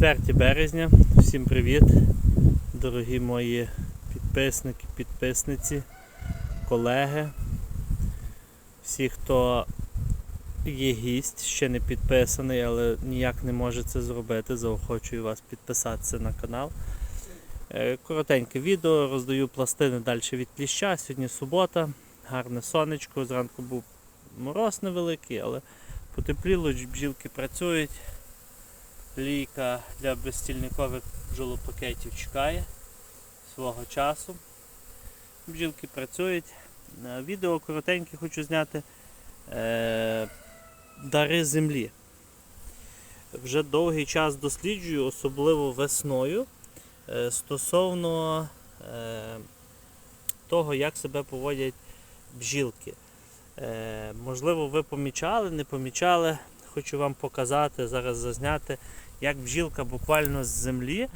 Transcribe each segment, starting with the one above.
4 березня. Всім привіт, дорогі мої підписники, підписниці, колеги. Всі, хто є гість, ще не підписаний, але ніяк не може це зробити. Заохочую вас підписатися на канал. Е, Коротеньке відео, роздаю пластини далі від кліща. Сьогодні субота, гарне сонечко. Зранку був мороз невеликий, але потепліло, бджілки працюють. Лійка для безстільникових бджолопакетів чекає свого часу. Бджілки працюють. Е, Відео коротеньке хочу зняти е, дари землі. Вже довгий час досліджую, особливо весною, е, стосовно е, того, як себе поводять бджілки. Е, можливо, ви помічали, не помічали. Хочу вам показати, зараз зазняти, як бджілка буквально з землі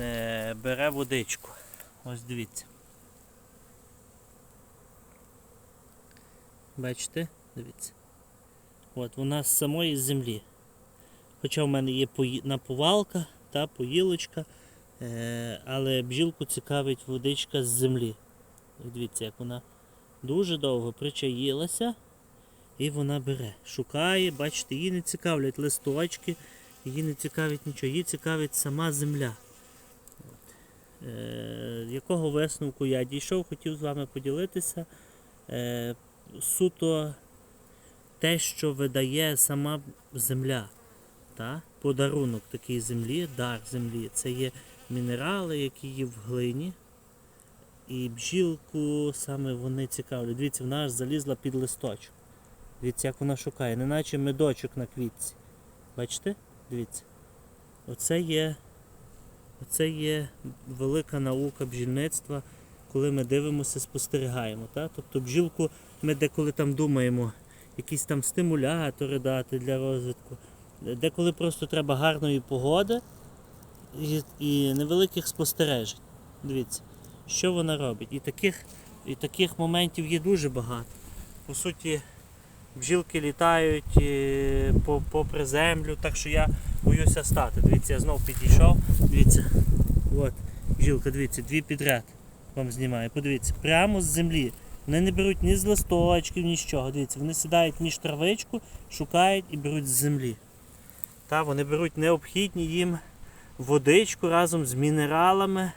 е, бере водичку. Ось дивіться. Бачите? Дивіться. От вона з самої землі. Хоча в мене є наповалка та поїлочка, е, але бджілку цікавить водичка з землі. Дивіться, як вона дуже довго причаїлася. І вона бере, шукає, бачите, її не цікавлять листочки, її не цікавить нічого, її цікавить сама земля. Е, якого висновку я дійшов, хотів з вами поділитися. Е, суто те, що видає сама земля. Та? Подарунок такій землі, дар землі. Це є мінерали, які є в глині. І бджілку саме вони цікавлять. Дивіться, вона аж залізла під листочок. Дивіться, як вона шукає, неначе медочок на квітці. Бачите? Дивіться. Оце є, оце є велика наука бджільництва, коли ми дивимося, спостерігаємо. Та? Тобто бджілку ми деколи там думаємо, якісь там стимулятори дати для розвитку. Деколи просто треба гарної погоди і, і невеликих спостережень. Дивіться, що вона робить. І таких, і таких моментів є дуже багато. По суті, бджілки літають е, по, попри землю, так що я боюся стати. Дивіться, я знов підійшов. Дивіться, от, бджілка, дивіться, дві підряд вам знімаю. Подивіться, прямо з землі. Вони не беруть ні з листочків, ні з чого. Дивіться, вони сідають між травичку, шукають і беруть з землі. Та, вони беруть необхідні їм водичку разом з мінералами,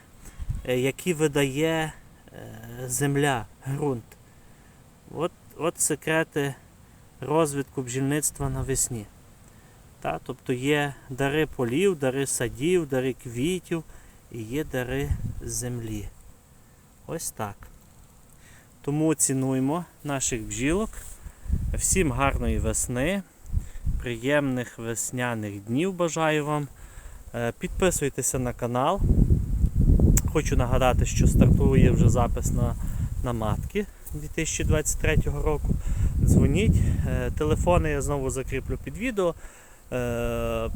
е, які видає е, земля, ґрунт. От, от секрети розвитку бджільництва навесні. Та, тобто є дари полів, дари садів, дари квітів і є дари землі. Ось так. Тому цінуємо наших бджілок. Всім гарної весни, приємних весняних днів бажаю вам. Е, Підписуйтеся на канал. Хочу нагадати, що стартує вже запис на, на матки 2023 року. Дзвоніть. Е, Телефони я знову закріплю під відео. Е,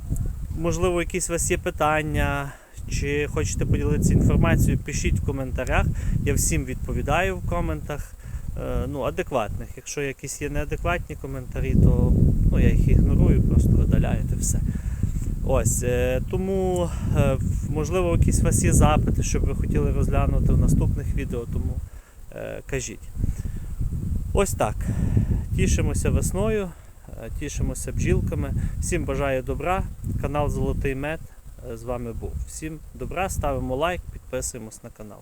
Можливо, якісь у вас є питання, чи хочете поділитися інформацією, пишіть в коментарях. Я всім відповідаю в коментах. Е, Ну, адекватних. Якщо якісь є неадекватні коментарі, то ну, я їх ігнорую, просто видаляєте все. Ось, тому, можливо, якісь у вас є запити, щоб ви хотіли розглянути в наступних відео, тому кажіть. Ось так. Тішимося весною, е, тішимося бджілками. Всім бажаю добра. Канал Золотий Мед е, з вами був. Всім добра, ставимо лайк, підписуємось на канал.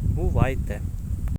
Бувайте!